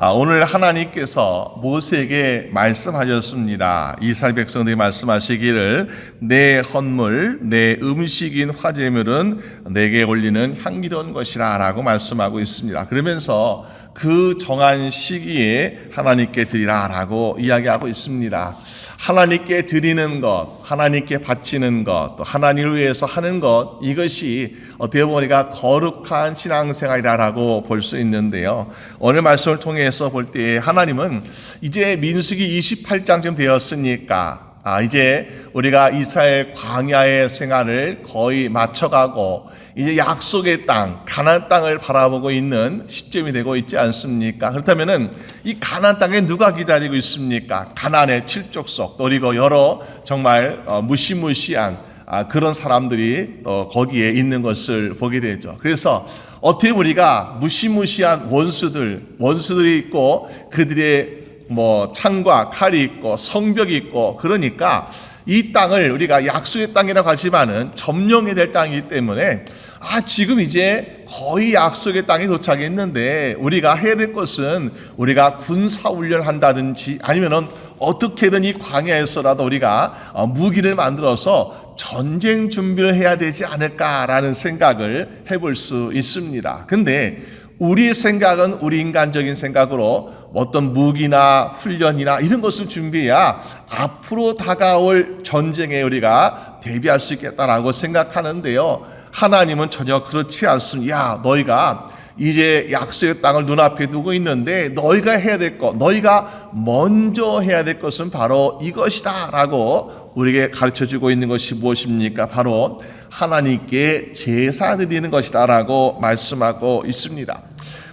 아, 오늘 하나님께서 모세에게 말씀하셨습니다. 이스라엘 백성들이 말씀하시기를 내 헌물, 내 음식인 화제물은 내게 올리는 향기로운 것이라 라고 말씀하고 있습니다. 그러면서 그 정한 시기에 하나님께 드리라 라고 이야기하고 있습니다. 하나님께 드리는 것, 하나님께 바치는 것, 또 하나님을 위해서 하는 것, 이것이 어떻게 보니까 거룩한 신앙생활이라고 볼 수 있는데요. 오늘 말씀을 통해서 볼 때 하나님은 이제 민수기 28장쯤 되었으니까 아, 이제 우리가 이스라엘 광야의 생활을 거의 마쳐가고 이제 약속의 땅, 가나안 땅을 바라보고 있는 시점이 되고 있지 않습니까? 그렇다면은 이 가나안 땅에 누가 기다리고 있습니까? 가나안의 칠족속, 그리고 여러 정말 어, 무시무시한 아, 그런 사람들이 어, 거기에 있는 것을 보게 되죠. 그래서 어떻게 우리가 무시무시한 원수들, 원수들이 있고 그들의 뭐 창과 칼이 있고 성벽이 있고 그러니까 이 땅을 우리가 약속의 땅이라고 하지만은 점령해야 될 땅이기 때문에 아 지금 이제 거의 약속의 땅에 도착했는데 우리가 해야 될 것은 우리가 군사 훈련을 한다든지 아니면은 어떻게든 이 광야에서라도 우리가 어, 무기를 만들어서 전쟁 준비를 해야 되지 않을까라는 생각을 해볼 수 있습니다. 근데 우리의 생각은 우리 인간적인 생각으로 어떤 무기나 훈련이나 이런 것을 준비해야 앞으로 다가올 전쟁에 우리가 대비할 수 있겠다라고 생각하는데요. 하나님은 전혀 그렇지 않습니다. 야, 너희가 이제 약속의 땅을 눈앞에 두고 있는데 너희가 해야 될 것, 너희가 먼저 해야 될 것은 바로 이것이다 라고 우리에게 가르쳐 주고 있는 것이 무엇입니까? 바로 하나님께 제사 드리는 것이다 라고 말씀하고 있습니다.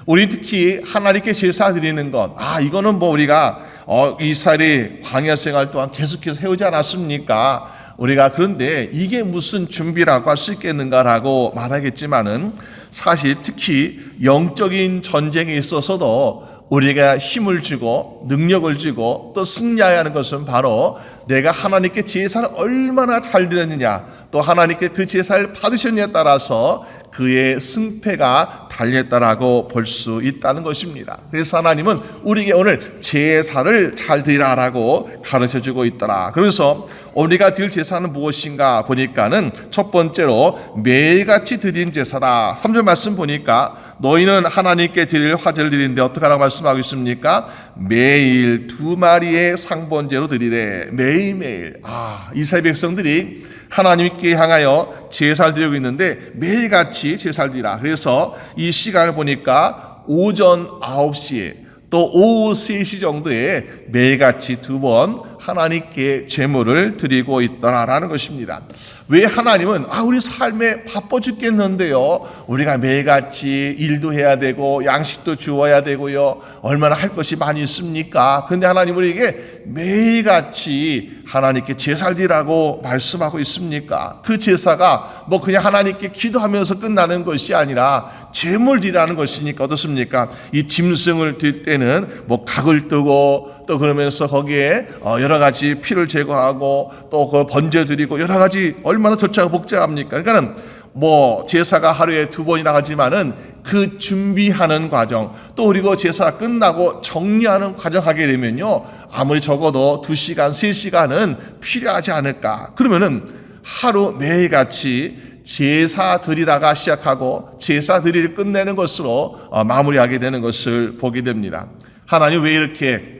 우리 특히 하나님께 제사 드리는 것, 아 이거는 뭐 우리가 어, 이스라엘이 광야 생활 동안 계속해서 해오지 않았습니까? 우리가 그런데 이게 무슨 준비라고 할 수 있겠는가라고 말하겠지만은 사실 특히 영적인 전쟁에 있어서도 우리가 힘을 주고 능력을 주고 또 승리해야 하는 것은 바로 내가 하나님께 제사를 얼마나 잘 드렸느냐 또 하나님께 그 제사를 받으셨느냐에 따라서 그의 승패가 달렸다라고 볼 수 있다는 것입니다. 그래서 하나님은 우리에게 오늘 제사를 잘 드리라라고 가르쳐 주고 있더라. 그래서 우리가 드릴 제사는 무엇인가 보니까는 첫 번째로 매일같이 드린 제사다. 3절 말씀 보니까 너희는 하나님께 드릴 화제를 드리는데 어떻게 하라고 말씀하고 있습니까? 매일 두 마리의 상번제로 드리래. 매일 매일. 아, 이스라엘 백성들이 하나님께 향하여 제사를 드리고 있는데 매일같이 제사를 드리라. 그래서 이 시간을 보니까 오전 9시에 또 오후 3시 정도에 매일같이 두 번 하나님께 제물을 드리고 있더라라는 것입니다. 왜 하나님은 아 우리 삶에 바빠 죽겠는데요. 우리가 매일같이 일도 해야 되고 양식도 주어야 되고요. 얼마나 할 것이 많이 있습니까? 근데 하나님 우리에게 매일같이 하나님께 제사를 드리라고 말씀하고 있습니까? 그 제사가 뭐 그냥 하나님께 기도하면서 끝나는 것이 아니라 제물 드리라는 것이니까 어떻습니까? 이 짐승을 들 때는 뭐 각을 뜨고 또 그러면서 거기에 어, 여러 가지 피를 제거하고 또 그걸 번제 드리고 여러 가지 얼마나 절차가 복잡합니까? 그러니까는 뭐 제사가 하루에 두 번이나 하지만은 그 준비하는 과정 또 그리고 제사 끝나고 정리하는 과정 하게 되면요 아무리 적어도 두 시간 세 시간은 필요하지 않을까 그러면은 하루 매일 같이 제사 드리다가 시작하고 제사 드리를 끝내는 것으로 어, 마무리하게 되는 것을 보게 됩니다. 하나님 왜 이렇게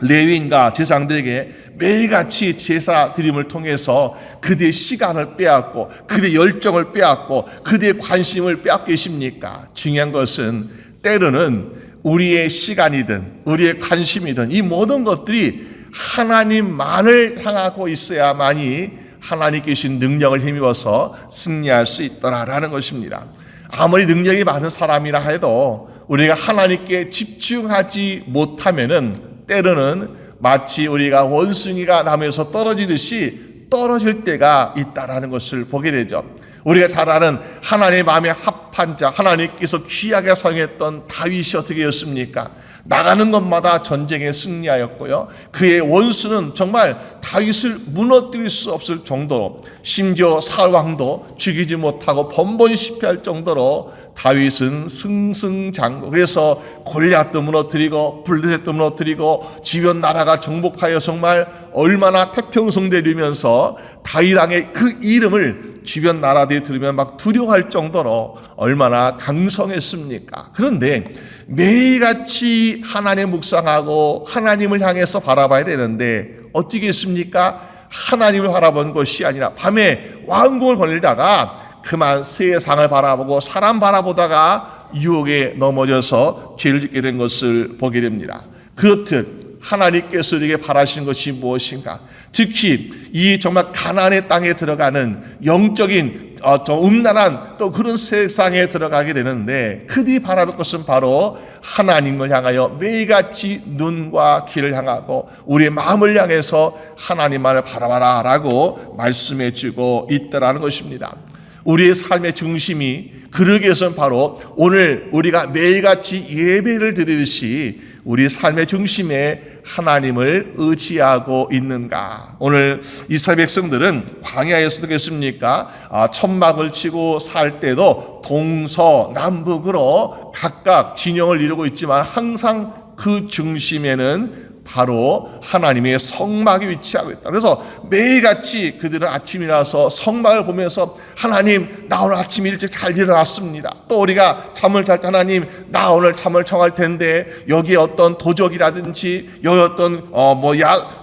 레위인과 제사장들에게 매일같이 제사 드림을 통해서 그들의 시간을 빼앗고 그들의 열정을 빼앗고 그들의 관심을 빼앗고 계십니까? 중요한 것은 때로는 우리의 시간이든 우리의 관심이든 이 모든 것들이 하나님만을 향하고 있어야만이 하나님 계신 능력을 힘입어서 승리할 수 있더라라는 것입니다. 아무리 능력이 많은 사람이라 해도 우리가 하나님께 집중하지 못하면은 때로는 마치 우리가 원숭이가 나무에서 떨어지듯이 떨어질 때가 있다라는 것을 보게 되죠. 우리가 잘 아는 하나님의 마음에 합한 자, 하나님께서 귀하게 사용했던 다윗이 어떻게 였습니까? 나가는 것마다 전쟁에 승리하였고요. 그의 원수는 정말 다윗을 무너뜨릴 수 없을 정도로 심지어 사왕도 죽이지 못하고 번번이 실패할 정도로 다윗은 승승장구. 그래서 골리앗도 무너뜨리고 블레셋도 무너뜨리고 주변 나라가 정복하여 정말 얼마나 태평성대 이루면서 다윗 왕의 그 이름을 주변 나라들이 들으면 막 두려워할 정도로 얼마나 강성했습니까? 그런데 매일같이 하나님 묵상하고 하나님을 향해서 바라봐야 되는데 어떻게 했습니까? 하나님을 바라본 것이 아니라 밤에 왕궁을 거닐다가 그만 세상을 바라보고 사람 바라보다가 유혹에 넘어져서 죄를 짓게 된 것을 보게 됩니다. 그렇듯 하나님께서 우리에게 바라시는 것이 무엇인가? 특히 이 정말 가나안의 땅에 들어가는 영적인 어, 저 음란한 또 그런 세상에 들어가게 되는데 그들이 바라볼 것은 바로 하나님을 향하여 매일같이 눈과 귀를 향하고 우리의 마음을 향해서 하나님만을 바라봐라라고 말씀해 주고 있다라는 것입니다. 우리의 삶의 중심이 그러기 위해서는 바로 오늘 우리가 매일같이 예배를 드리듯이 우리 삶의 중심에 하나님을 의지하고 있는가? 오늘 이스라엘 백성들은 광야에서도 겠습니까? 아, 천막을 치고 살 때도 동서 남북으로 각각 진영을 이루고 있지만 항상 그 중심에는 바로 하나님의 성막이 위치하고 있다. 그래서 매일같이 그들은 아침이라서 성막을 보면서 하나님 나 오늘 아침 일찍 잘 일어났습니다. 또 우리가 잠을 잘 때 하나님 나 오늘 잠을 청할 텐데 여기에 어떤 도적이라든지 여기 어떤 어뭐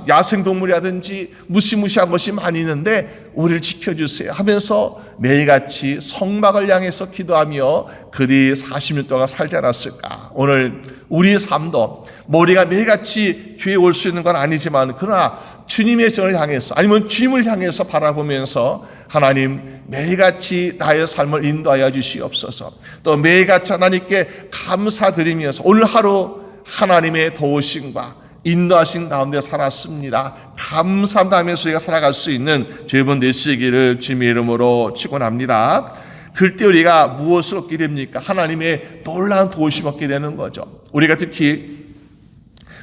야생 동물이라든지 무시무시한 것이 많이 있는데 우리를 지켜주세요 하면서 매일같이 성막을 향해서 기도하며 그리 40년 동안 살지 않았을까. 오늘 우리의 삶도 머리가 매일같이 교회 올수 있는 건 아니지만 그러나 주님의 전을 향해서 아니면 주님을 향해서 바라보면서 하나님 매일같이 나의 삶을 인도하여 주시옵소서. 또 매일같이 하나님께 감사드리면서 오늘 하루 하나님의 도우심과 인도하신 가운데 살았습니다. 감사하면서 우리가 살아갈 수 있는 죄번 되시기를 주님의 이름으로 축원합니다. 그때 우리가 무엇을 얻게 됩니까? 하나님의 놀라운 도우심 얻게 되는 거죠. 우리가 특히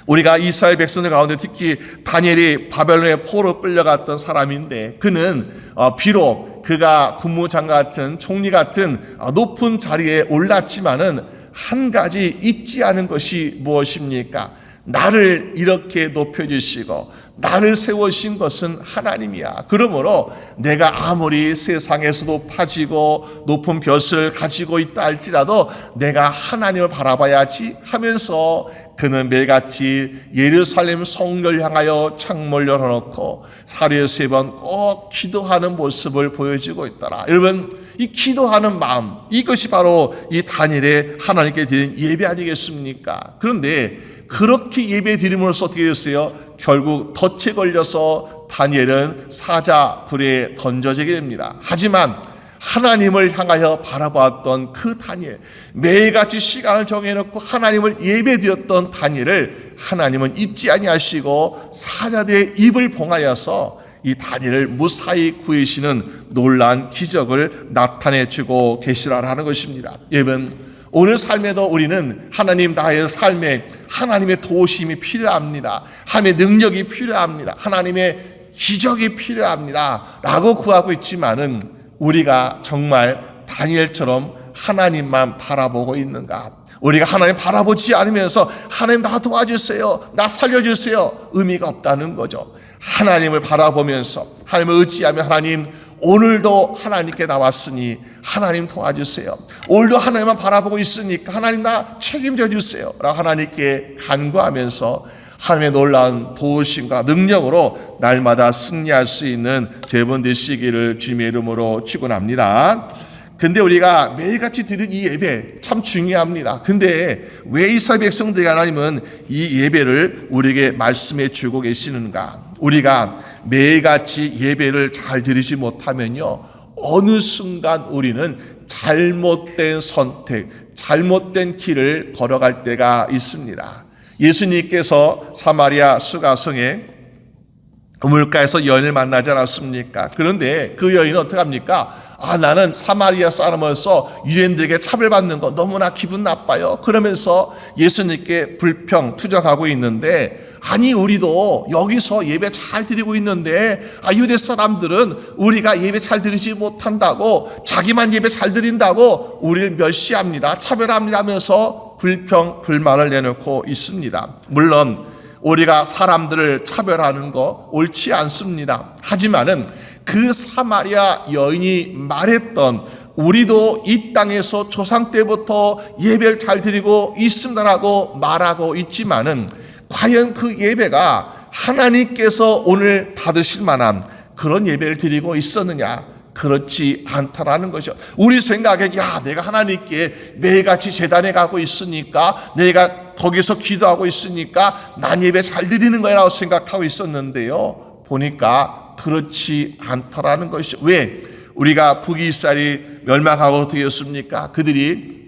우리가 이스라엘 백성들 가운데 특히 다니엘이 바벨론의 포로 끌려갔던 사람인데 그는 어, 비록 그가 국무장관 같은 총리 같은 어, 높은 자리에 올랐지만은 한 가지 잊지 않은 것이 무엇입니까? 나를 이렇게 높여주시고 나를 세우신 것은 하나님이야. 그러므로 내가 아무리 세상에서도 파지고 높은 벼슬 가지고 있다 할지라도 내가 하나님을 바라봐야지 하면서 그는 매일같이 예루살렘 성결 향하여 창문을 열어놓고 하루에 세 번 꼭 기도하는 모습을 보여주고 있더라. 여러분, 이 기도하는 마음, 이것이 바로 이 단일의 하나님께 드린 예배 아니겠습니까? 그런데 그렇게 예배 드림으로써 어떻게 됐어요? 결국 덫에 걸려서 다니엘은 사자 불에 던져지게 됩니다. 하지만 하나님을 향하여 바라보았던 그 다니엘, 매일같이 시간을 정해놓고 하나님을 예배드렸던 다니엘을 하나님은 잊지 아니하시고 사자들의 입을 봉하여서 이 다니엘을 무사히 구해시는 놀란 기적을 나타내 주고 계시라는 것입니다. 여러분 오늘 삶에도 우리는 하나님 나의 삶에 하나님의 도우심이 필요합니다. 하나님의 능력이 필요합니다. 하나님의 기적이 필요합니다. 라고 구하고 있지만은 우리가 정말 다니엘처럼 하나님만 바라보고 있는가? 우리가 하나님 바라보지 않으면서 하나님 나 도와주세요. 나 살려주세요. 의미가 없다는 거죠. 하나님을 바라보면서 하나님을 의지하며 하나님 오늘도 하나님께 나왔으니 하나님 도와주세요. 오늘도 하나님만 바라보고 있으니까 하나님 나 책임져 주세요. 라고 하나님께 간구하면서 하나님의 놀라운 도우심과 능력으로 날마다 승리할 수 있는 대번 되시기를 주님의 이름으로 축원합니다. 근데 우리가 매일같이 드린 이 예배 참 중요합니다. 근데 왜 이스라엘 백성들이 하나님은 이 예배를 우리에게 말씀해 주고 계시는가? 우리가 매일같이 예배를 잘 드리지 못하면요. 어느 순간 우리는 잘못된 선택, 잘못된 길을 걸어갈 때가 있습니다. 예수님께서 사마리아 수가성에 우물가에서 여인을 만나지 않았습니까? 그런데 그 여인은 어떻게 합니까? 아, 나는 사마리아 사람으로서 유대인들에게 차별받는 거 너무나 기분 나빠요. 그러면서 예수님께 불평, 투정하고 있는데, 아니, 우리도 여기서 예배 잘 드리고 있는데, 아, 유대 사람들은 우리가 예배 잘 드리지 못한다고, 자기만 예배 잘 드린다고, 우리를 멸시합니다. 차별합니다 하면서 불평, 불만을 내놓고 있습니다. 물론, 우리가 사람들을 차별하는 거 옳지 않습니다. 하지만은 그 사마리아 여인이 말했던 우리도 이 땅에서 조상 때부터 예배를 잘 드리고 있습니다라고 말하고 있지만은 과연 그 예배가 하나님께서 오늘 받으실 만한 그런 예배를 드리고 있었느냐? 그렇지 않다라는 것이죠. 우리 생각에 야 내가 하나님께 매일같이 재단에 가고 있으니까 내가 거기서 기도하고 있으니까 난 예배 잘 드리는 거라고 생각하고 있었는데요. 보니까 그렇지 않다라는 것이죠. 왜? 우리가 북이스라엘이 멸망하고 되었습니까? 그들이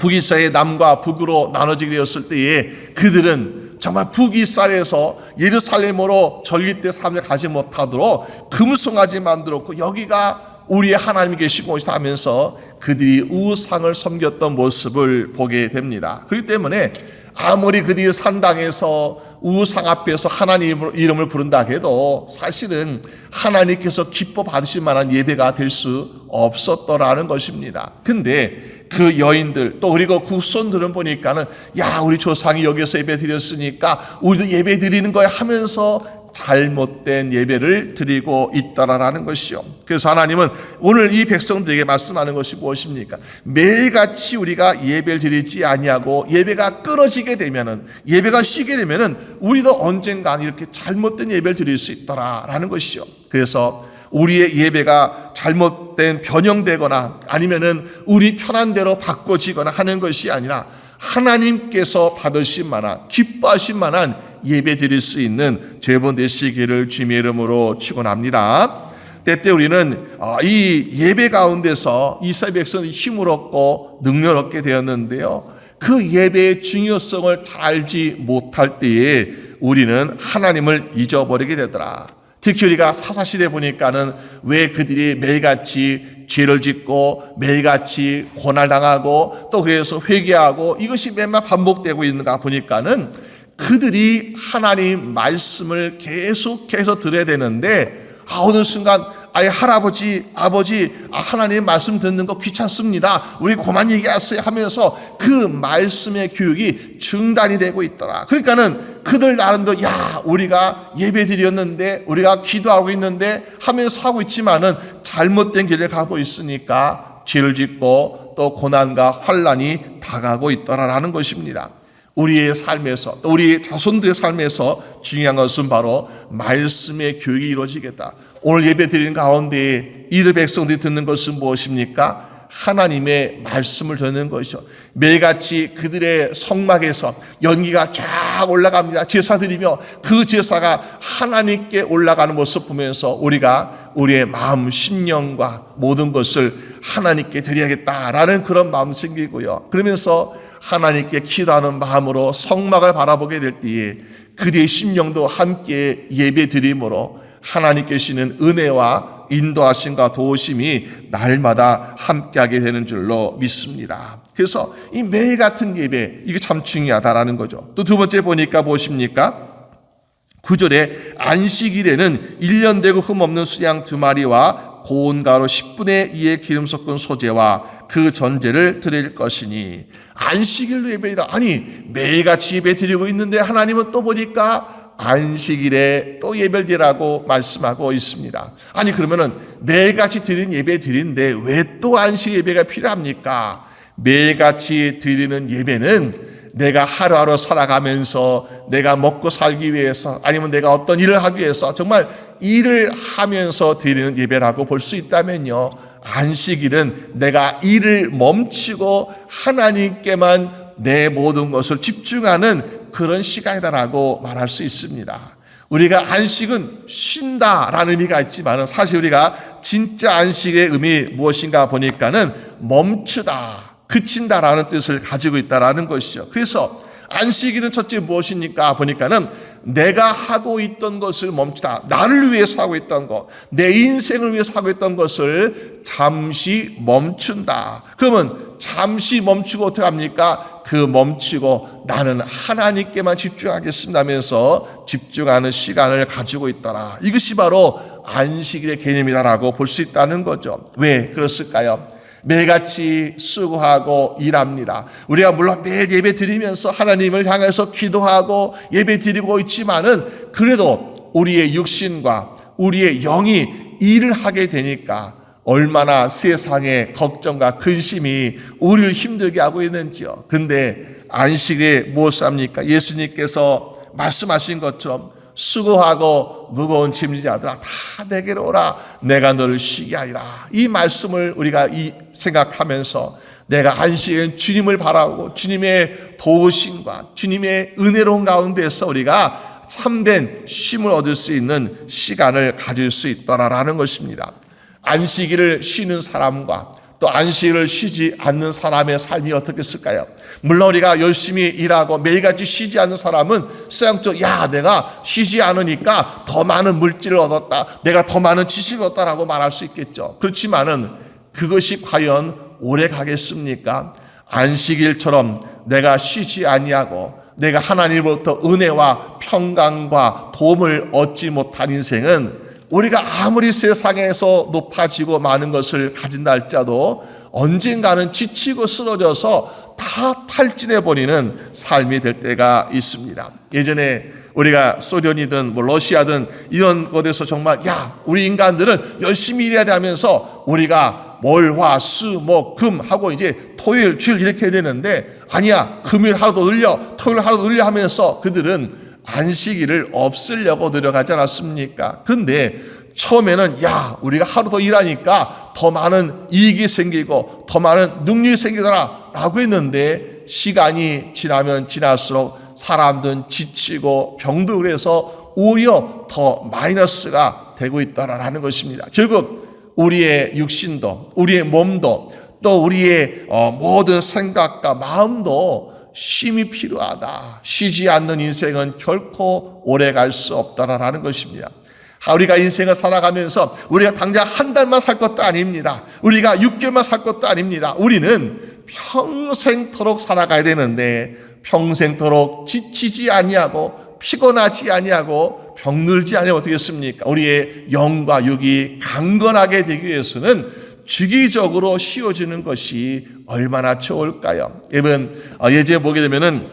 북이스라엘의 남과 북으로 나눠지게 되었을 때에 그들은 정말 북이스라엘에서 예루살렘으로 전립대 삶을 가지 못하도록 금송아지 만들었고 여기가 우리의 하나님이 계신 곳이다 하면서 그들이 우상을 섬겼던 모습을 보게 됩니다. 그렇기 때문에 아무리 그들이 산당에서 우상 앞에서 하나님 이름을 부른다 해도 사실은 하나님께서 기뻐 받으실 만한 예배가 될 수 없었더라는 것입니다. 근데 그 여인들 또 그리고 그 후손들은 보니까는 야 우리 조상이 여기서 예배 드렸으니까 우리도 예배 드리는 거야 하면서 잘못된 예배를 드리고 있다라는 것이요. 그래서 하나님은 오늘 이 백성들에게 말씀하는 것이 무엇입니까? 매일같이 우리가 예배를 드리지 아니하고 예배가 끊어지게 되면은 예배가 쉬게 되면은 우리도 언젠가 이렇게 잘못된 예배를 드릴 수 있더라라는 것이요. 그래서 우리의 예배가 잘못된 변형되거나 아니면은 우리 편한 대로 바꿔지거나 하는 것이 아니라 하나님께서 받으신 만한 기뻐하신 만한 예배 드릴 수 있는 죄번 되시기를 주님의 이름으로 축원합니다. 때때 우리는 아, 이 예배 가운데서 이스라엘 백성이 힘을 얻고 능력을 얻게 되었는데요. 그 예배의 중요성을 잘 알지 못할 때에 우리는 하나님을 잊어버리게 되더라. 특히 우리가 사사시대 보니까는 왜 그들이 매일같이 죄를 짓고 매일같이 고난당하고 또 그래서 회개하고 이것이 맨날 반복되고 있는가 보니까는 그들이 하나님 말씀을 계속해서 들어야 되는데 아 어느 순간 아예 할아버지 아버지 아, 하나님 말씀 듣는 거 귀찮습니다 우리 그만 얘기하세요 하면서 그 말씀의 교육이 중단이 되고 있더라 그러니까는 그들 나름대로 야 우리가 예배 드렸는데 우리가 기도하고 있는데 하면서 하고 있지만은 잘못된 길을 가고 있으니까 죄를 짓고 또 고난과 환란이 다가고 있더라라는 것입니다. 우리의 삶에서 또 우리 자손들의 삶에서 중요한 것은 바로 말씀의 교육이 이루어지겠다. 오늘 예배 드리는 가운데 이들 백성들이 듣는 것은 무엇입니까? 하나님의 말씀을 듣는 것이죠. 매일같이 그들의 성막에서 연기가 쫙 올라갑니다. 제사 드리며 그 제사가 하나님께 올라가는 모습 보면서 우리가 우리의 마음, 심령과 모든 것을 하나님께 드려야겠다라는 그런 마음 생기고요. 그러면서 하나님께 기도하는 마음으로 성막을 바라보게 될 때에 그들의 심령도 함께 예배 드림으로 하나님께 시는 은혜와 인도하심과 도우심이 날마다 함께하게 되는 줄로 믿습니다. 그래서 이 매일 같은 예배 이게 참 중요하다라는 거죠. 또 두 번째 보니까 무엇입니까? 구절에 안식일에는 1년 되고 흠없는 수양 두 마리와 고운 가루 10분의 2의 기름 섞은 소재와 그 전제를 드릴 것이니 안식일로 예배이다. 아니 매일같이 예배 드리고 있는데 하나님은 또 보니까 안식일에 또 예배를 드리라고 말씀하고 있습니다. 아니 그러면은 매일같이 드린 예배 드리는데 왜 또 안식 예배가 필요합니까? 매일같이 드리는 예배는 내가 하루하루 살아가면서 내가 먹고 살기 위해서 아니면 내가 어떤 일을 하기 위해서 정말 일을 하면서 드리는 예배라고 볼 수 있다면요. 안식일은 내가 일을 멈추고 하나님께만 내 모든 것을 집중하는 그런 시간이다라고 말할 수 있습니다. 우리가 안식은 쉰다라는 의미가 있지만 사실 우리가 진짜 안식의 의미 무엇인가 보니까는 멈추다, 그친다라는 뜻을 가지고 있다라는 것이죠. 그래서 안식일은 첫째 무엇입니까 보니까는 내가 하고 있던 것을 멈추다. 나를 위해서 하고 있던 것, 내 인생을 위해서 하고 있던 것을 잠시 멈춘다. 그러면 잠시 멈추고 어떻게 합니까? 그 멈추고 나는 하나님께만 집중하겠습니다 하면서 집중하는 시간을 가지고 있더라. 이것이 바로 안식일의 개념이다라고 볼 수 있다는 거죠. 왜 그렇을까요? 매일같이 수고하고 일합니다. 우리가 물론 매일 예배 드리면서 하나님을 향해서 기도하고 예배 드리고 있지만은 그래도 우리의 육신과 우리의 영이 일을 하게 되니까 얼마나 세상의 걱정과 근심이 우리를 힘들게 하고 있는지요. 근데 안식에 무엇을 합니까? 예수님께서 말씀하신 것처럼 수고하고 무거운 짐진 자들아 다 내게로 오라 내가 너를 쉬게 하리라 이 말씀을 우리가 이 생각하면서 내가 안식엔 주님을 바라고 주님의 도우심과 주님의 은혜로운 가운데서 우리가 참된 쉼을 얻을 수 있는 시간을 가질 수 있더라라는 것입니다. 안식일을 쉬는 사람과 또 안식일을 쉬지 않는 사람의 삶이 어떻겠을까요? 물론 우리가 열심히 일하고 매일같이 쉬지 않는 사람은 세상적 야 내가 쉬지 않으니까 더 많은 물질을 얻었다 내가 더 많은 지식을 얻었다라고 말할 수 있겠죠 그렇지만은 그것이 과연 오래 가겠습니까? 안식일처럼 내가 쉬지 아니하고 내가 하나님으로부터 은혜와 평강과 도움을 얻지 못한 인생은 우리가 아무리 세상에서 높아지고 많은 것을 가진다 할지라도 언젠가는 지치고 쓰러져서 다 탈진해 버리는 삶이 될 때가 있습니다. 예전에 우리가 소련이든 뭐 러시아든 이런 곳에서 정말 야 우리 인간들은 열심히 일해야 돼 하면서 우리가 월화수목금 하고 이제 토요일 주일 이렇게 해야 되는데 아니야 금요일 하루도 늘려 토요일 하루도 늘려 하면서 그들은 안식일을 없애려고 노력하지 않았습니까? 그런데 처음에는 야 우리가 하루 더 일하니까 더 많은 이익이 생기고 더 많은 능력이 생기더라 라고 했는데 시간이 지나면 지날수록 사람들은 지치고 병도 그래서 오히려 더 마이너스가 되고 있다라는 것입니다. 결국 우리의 육신도 우리의 몸도 또 우리의 어, 모든 생각과 마음도 쉼이 필요하다. 쉬지 않는 인생은 결코 오래 갈 수 없다라는 것입니다. 우리가 인생을 살아가면서 우리가 당장 한 달만 살 것도 아닙니다. 우리가 6개월만 살 것도 아닙니다. 우리는 평생토록 살아가야 되는데 평생토록 지치지 아니하고 피곤하지 아니하고 병들지 아니하고 어떻겠습니까? 우리의 영과 육이 강건하게 되기 위해서는 주기적으로 쉬어지는 것이 얼마나 좋을까요? 여러분 예제 보게 되면은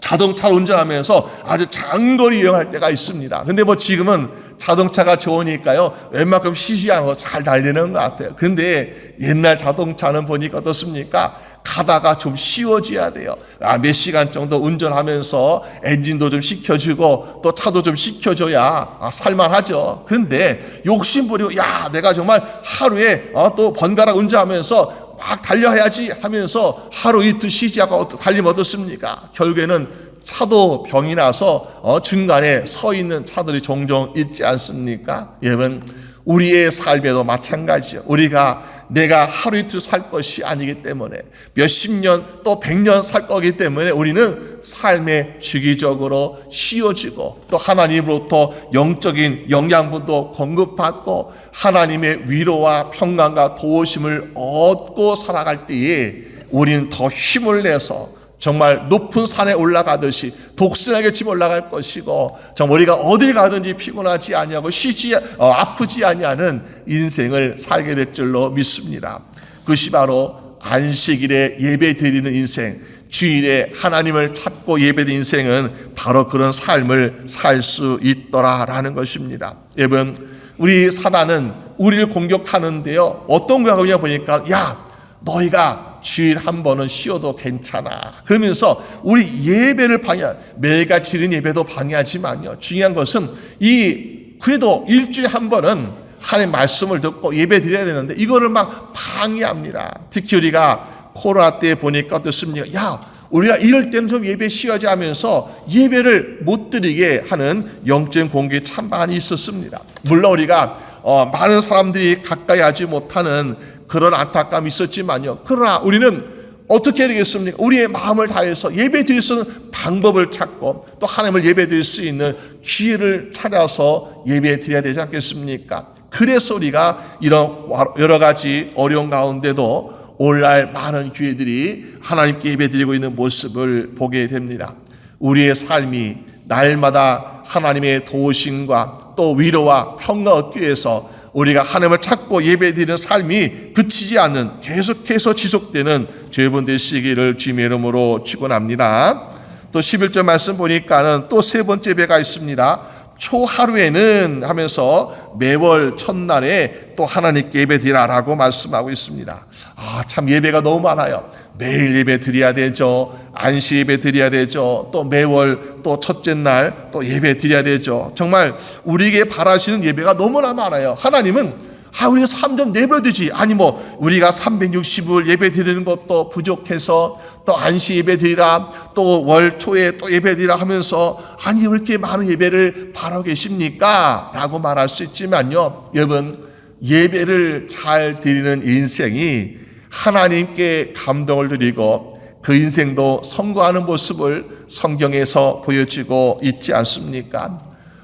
자동차를 운전하면서 아주 장거리 여행할 때가 있습니다. 근데 뭐 지금은 자동차가 좋으니까요. 웬만큼 쉬지 않아서 잘 달리는 것 같아요. 근데 옛날 자동차는 보니까 어떻습니까? 가다가 좀 쉬워져야 돼요. 아, 몇 시간 정도 운전하면서 엔진도 좀 식혀주고 또 차도 좀 식혀줘야 아, 살만하죠. 근데 욕심 부리고 야 내가 정말 하루에 어, 또 번갈아 운전하면서 막 달려야지 하면서 하루 이틀 쉬지 않고 달리면 어떻습니까? 결국에는 차도 병이 나서 어, 중간에 서 있는 차들이 종종 있지 않습니까? 여러분 우리의 삶에도 마찬가지죠. 우리가 내가 하루 이틀 살 것이 아니기 때문에 몇십 년 또 백 년 살 거기 때문에 우리는 삶에 주기적으로 쉬어지고 또 하나님으로부터 영적인 영양분도 공급받고 하나님의 위로와 평강과 도우심을 얻고 살아갈 때에 우리는 더 힘을 내서 정말 높은 산에 올라가듯이 독수리에게 집 올라갈 것이고 정말 우리가 어딜 가든지 피곤하지 아니하고 쉬지 어, 아프지 아니하는 인생을 살게 될 줄로 믿습니다. 그것이 바로 안식일에 예배 드리는 인생, 주일에 하나님을 찾고 예배드리는 인생은 바로 그런 삶을 살 수 있더라라는 것입니다. 여러분, 우리 사단은 우리를 공격하는데요. 어떤 공격하냐 보니까 야 너희가 주일 한 번은 쉬어도 괜찮아. 그러면서 우리 예배를 방해, 매일같이 드리는 예배도 방해하지만요. 중요한 것은 이, 그래도 일주일에 한 번은 하나님 말씀을 듣고 예배 드려야 되는데 이거를 막 방해합니다. 특히 우리가 코로나 때 보니까 어떻습니까? 야, 우리가 이럴 때는 좀 예배 쉬어야 하면서 예배를 못 드리게 하는 영적 공격이 참 많이 있었습니다. 물론 우리가 어, 많은 사람들이 가까이 하지 못하는 그런 안타까움이 있었지만요. 그러나 우리는 어떻게 되겠습니까? 우리의 마음을 다해서 예배 드릴 수 있는 방법을 찾고 또 하나님을 예배 드릴 수 있는 기회를 찾아서 예배 드려야 되지 않겠습니까? 그래서 우리가 이런 여러 가지 어려운 가운데도 오늘날 많은 교회들이 하나님께 예배 드리고 있는 모습을 보게 됩니다. 우리의 삶이 날마다 하나님의 도우심과 또 위로와 평강 얻기 위해서 우리가 하나님을 찾고 예배드리는 삶이 그치지 않는 계속해서 지속되는 죄분 되시기를 주님의 이름으로 축원합니다. 또 11절 말씀 보니까는 또 세 번째 배가 있습니다. 초하루에는 하면서 매월 첫날에 또 하나님께 예배 드리라라고 말씀하고 있습니다. 아, 참 예배가 너무 많아요. 매일 예배 드려야 되죠. 안시 예배 드려야 되죠. 또 매월 또 첫째 날 또 예배 드려야 되죠. 정말 우리에게 바라시는 예배가 너무나 많아요. 하나님은 아, 우리가 3점 내버려두지. 아니, 뭐, 우리가 360을 예배 드리는 것도 부족해서 또 안시 예배 드리라, 또 월 초에 또 예배 드리라 하면서 아니, 왜 이렇게 많은 예배를 바라고 계십니까? 라고 말할 수 있지만요. 여러분, 예배를 잘 드리는 인생이 하나님께 감동을 드리고 그 인생도 성공하는 모습을 성경에서 보여주고 있지 않습니까?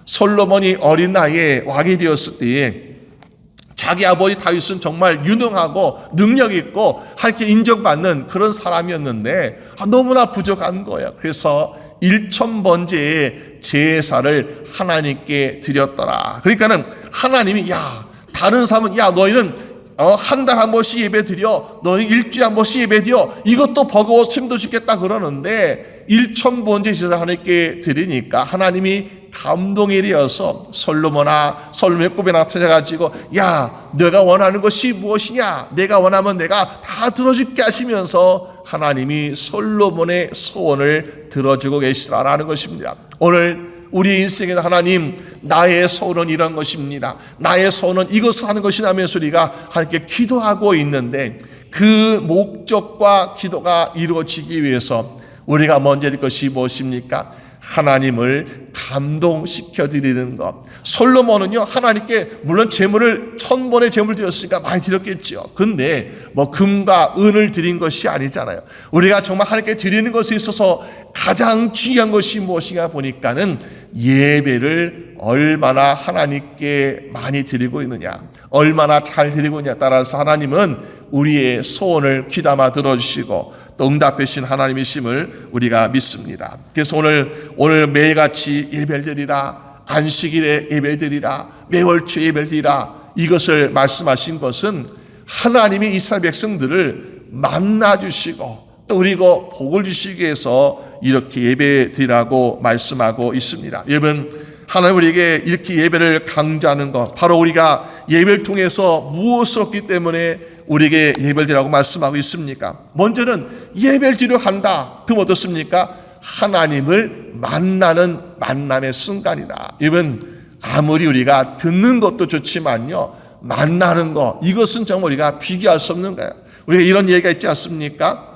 솔로몬이 어린 나이에 왕이 되었을 때에 자기 아버지 다윗은 정말 유능하고 능력 있고 하나님께 인정받는 그런 사람이었는데 아, 너무나 부족한 거예요. 그래서 일천 번째의 제사를 하나님께 드렸더라. 그러니까는 하나님이 야 다른 사람은 야 너희는 어, 한 달 한 번씩 예배 드려. 너희 일주일에 한 번씩 예배 드려. 이것도 버거워서 힘들어 죽겠다 그러는데 일천 번째 제사 하나님께 드리니까 하나님이 감동이 되어서 솔로몬아 솔로몬의 꿈에 나타나가지고 야 내가 원하는 것이 무엇이냐 내가 원하면 내가 다 들어줄게 하시면서 하나님이 솔로몬의 소원을 들어주고 계시라라는 것입니다. 오늘 우리 인생에 하나님 나의 소원은 이런 것입니다. 나의 소원은 이것을 하는 것이라면서 우리가 하나님께 기도하고 있는데 그 목적과 기도가 이루어지기 위해서 우리가 먼저 할 것이 무엇입니까? 하나님을 감동시켜 드리는 것. 솔로몬은요, 하나님께 물론 재물을 천 번의 재물 드렸으니까 많이 드렸겠죠. 근데 뭐 금과 은을 드린 것이 아니잖아요. 우리가 정말 하나님께 드리는 것에 있어서 가장 중요한 것이 무엇인가 보니까는 예배를 얼마나 하나님께 많이 드리고 있느냐, 얼마나 잘 드리고 있느냐 따라서 하나님은 우리의 소원을 귀담아 들어주시고 또 응답하신 하나님이심을 우리가 믿습니다. 그래서 오늘 오늘 매일같이 예배드리라 안식일에 예배드리라 매월초 예배드리라 이것을 말씀하신 것은 하나님이 이스라엘 백성들을 만나 주시고 또 그리고 복을 주시기 위해서 이렇게 예배 드리라고 말씀하고 있습니다. 여러분 하나님 우리에게 이렇게 예배를 강조하는 것 바로 우리가 예배를 통해서 무엇을 얻기 때문에 우리에게 예배를 드리라고 말씀하고 있습니까? 먼저는 예배를 드리러 간다. 그럼 어떻습니까? 하나님을 만나는 만남의 순간이다. 이건 아무리 우리가 듣는 것도 좋지만요. 만나는 것 이것은 정말 우리가 비교할 수 없는 거예요. 우리가 이런 얘기가 있지 않습니까?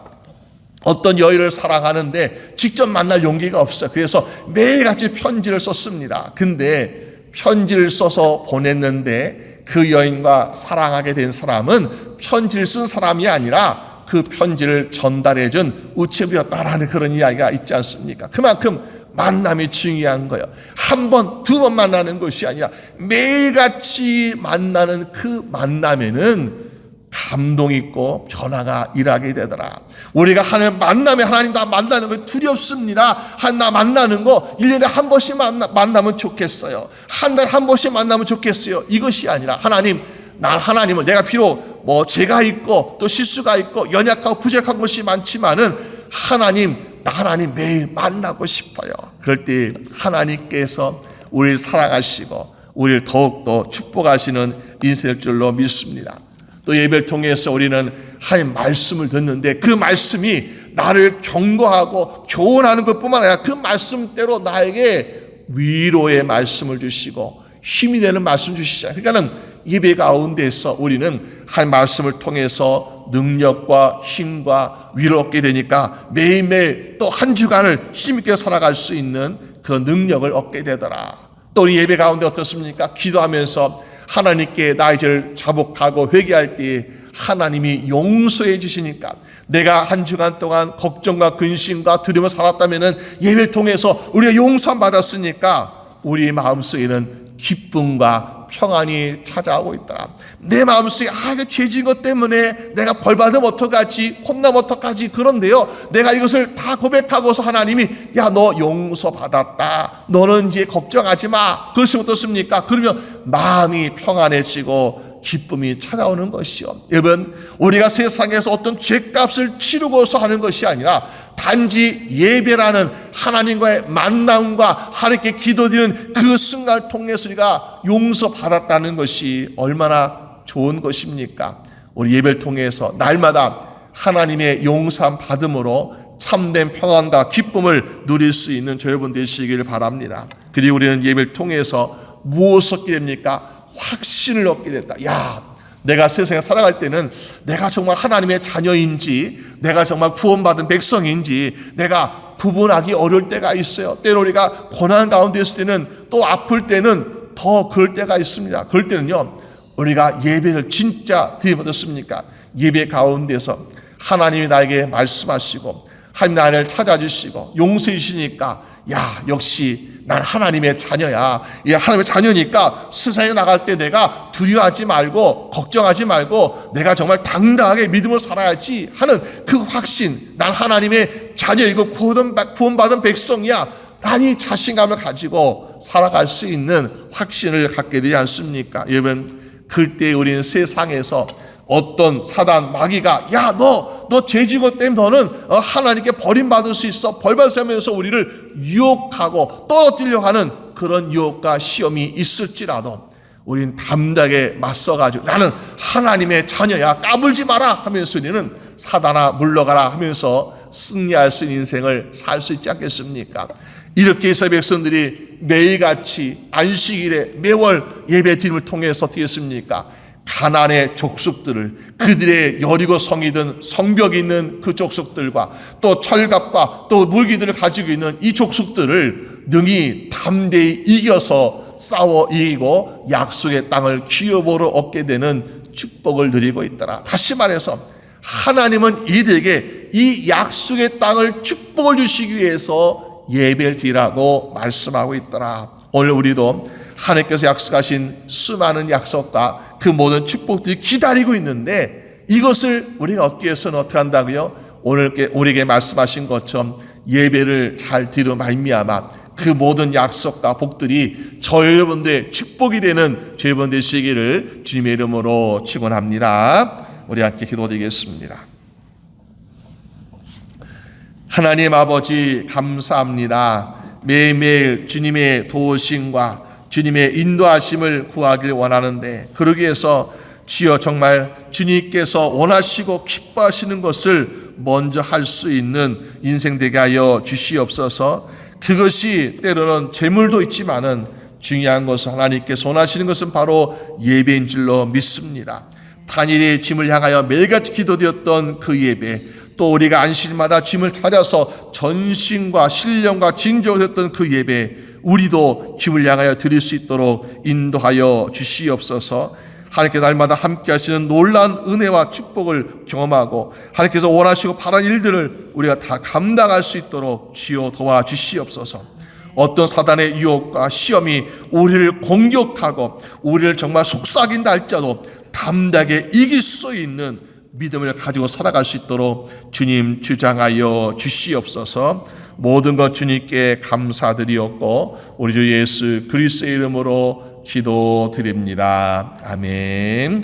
어떤 여인을 사랑하는데 직접 만날 용기가 없어요. 그래서 매일같이 편지를 썼습니다. 근데 편지를 써서 보냈는데 그 여인과 사랑하게 된 사람은 편지를 쓴 사람이 아니라 그 편지를 전달해 준 우체부였다라는 그런 이야기가 있지 않습니까? 그만큼 만남이 중요한 거예요. 한 번, 두 번 만나는 것이 아니라 매일같이 만나는 그 만남에는 감동 있고 변화가 일하게 되더라. 우리가 하나님 만남에 하나님 다 만나는 거 두렵습니다. 하나 만나는 거 1년에 한 번씩 만나, 만나면 좋겠어요. 한 달 한 번씩 만나면 좋겠어요. 이것이 아니라 하나님 난 하나님을 내가 비록 뭐 죄가 있고 또 실수가 있고 연약하고 부족한 것이 많지만은 하나님 나 하나님 매일 만나고 싶어요. 그럴 때 하나님께서 우리를 사랑하시고 우리를 더욱더 축복하시는 인생일 줄로 믿습니다. 또 예배를 통해서 우리는 하나님 말씀을 듣는데 그 말씀이 나를 경고하고 교훈하는 것뿐만 아니라 그 말씀대로 나에게 위로의 말씀을 주시고 힘이 되는 말씀 주시잖아요. 그러니까는 예배 가운데서 우리는 하나님 말씀을 통해서 능력과 힘과 위로 얻게 되니까 매일매일 또 한 주간을 힘있게 살아갈 수 있는 그런 능력을 얻게 되더라. 또 우리 예배 가운데 어떻습니까? 기도하면서 하나님께 나의 죄를 자복하고 회개할 때 하나님이 용서해 주시니까 내가 한 주간 동안 걱정과 근심과 두려움을 살았다면은 예배를 통해서 우리가 용서함 받았으니까 우리 마음속에는 기쁨과 평안이 찾아오고 있다. 내 마음속에 아 이거 죄진 것 때문에 내가 벌 받으면 어떡하지? 혼나면 어떡하지? 그런데요 내가 이것을 다 고백하고서 하나님이 야 너 용서 받았다. 너는 이제 걱정하지 마. 그러시면 어떻습니까? 그러면 마음이 평안해지고 기쁨이 찾아오는 것이요 여러분 우리가 세상에서 어떤 죄값을 치르고서 하는 것이 아니라 단지 예배라는 하나님과의 만남과 하나님께 기도드리는 그 순간을 통해서 우리가 용서받았다는 것이 얼마나 좋은 것입니까? 우리 예배를 통해서 날마다 하나님의 용서함 받음으로 참된 평안과 기쁨을 누릴 수 있는 저 여러분 되시기를 바랍니다. 그리고 우리는 예배를 통해서 무엇을 얻게 됩니까? 확신을 얻게 됐다. 야, 내가 세상에 살아갈 때는 내가 정말 하나님의 자녀인지, 내가 정말 구원받은 백성인지, 내가 구분하기 어려울 때가 있어요. 때로 우리가 고난 가운데 있을 때는 또 아플 때는 더 그럴 때가 있습니다. 그럴 때는요, 우리가 예배를 진짜 드리면 어떻습니까? 예배 가운데서 하나님이 나에게 말씀하시고, 하나님 나를 찾아주시고, 용서해 주시니까, 야, 역시 난 하나님의 자녀야. 이 하나님의 자녀니까 세상에 나갈 때 내가 두려워하지 말고 걱정하지 말고 내가 정말 당당하게 믿음으로 살아야지 하는 그 확신. 난 하나님의 자녀이고 구원받- 구원받은 백성이야. 라니 자신감을 가지고 살아갈 수 있는 확신을 갖게 되지 않습니까? 여러분, 그때 우리는 세상에서 어떤 사단 마귀가 야 너 너 죄지고 때문에 너는 어, 하나님께 버림받을 수 있어 벌받으면서 우리를 유혹하고 떨어뜨려 하는 그런 유혹과 시험이 있을지라도 우리는 담대하게 맞서가지고 나는 하나님의 자녀야 까불지 마라 하면서 우리는 사단아 물러가라 하면서 승리할 수 있는 인생을 살 수 있지 않겠습니까? 이렇게 해서 백성들이 매일같이 안식일에 매월 예배 드림을 통해서 어떻게 했습니까? 가난의 족속들을 그들의 여리고 성이든 성벽이 있는 그 족속들과 또 철갑과 또 물기들을 가지고 있는 이 족속들을 능히 담대히 이겨서 싸워 이기고 약속의 땅을 기업으로 얻게 되는 축복을 누리고 있더라. 다시 말해서 하나님은 이들에게 이 약속의 땅을 축복을 주시기 위해서 예배를 드리라고 말씀하고 있더라. 오늘 우리도 하나님께서 약속하신 수많은 약속과 그 모든 축복들이 기다리고 있는데 이것을 우리가 얻기 위해서는 어떻게 한다고요? 오늘 우리에게 말씀하신 것처럼 예배를 잘 드려 말미암아 그 모든 약속과 복들이 저 여러분들의 축복이 되는 저 여러분 되시기를 주님의 이름으로 축원합니다. 우리 함께 기도드리겠습니다. 하나님 아버지 감사합니다. 매일매일 주님의 도우심과 주님의 인도하심을 구하길 원하는데 그러기 위해서 주여 정말 주님께서 원하시고 기뻐하시는 것을 먼저 할 수 있는 인생 되게 하여 주시옵소서. 그것이 때로는 재물도 있지만은 중요한 것은 하나님께서 원하시는 것은 바로 예배인 줄로 믿습니다. 단일의 짐을 향하여 매일같이 기도되었던 그 예배 또 우리가 안식일마다 짐을 찾아서 전신과 신령과 징조됐던 그 예배 우리도 짐을 향하여 드릴 수 있도록 인도하여 주시옵소서. 하나님께 날마다 함께 하시는 놀라운 은혜와 축복을 경험하고 하나님께서 원하시고 바란 일들을 우리가 다 감당할 수 있도록 주여 도와주시옵소서. 어떤 사단의 유혹과 시험이 우리를 공격하고 우리를 정말 속삭인다 할지라도 담대하게 이길 수 있는 믿음을 가지고 살아갈 수 있도록 주님 주장하여 주시옵소서 모든 것 주님께 감사드리었고 우리 주 예수 그리스도의 이름으로 기도드립니다. 아멘.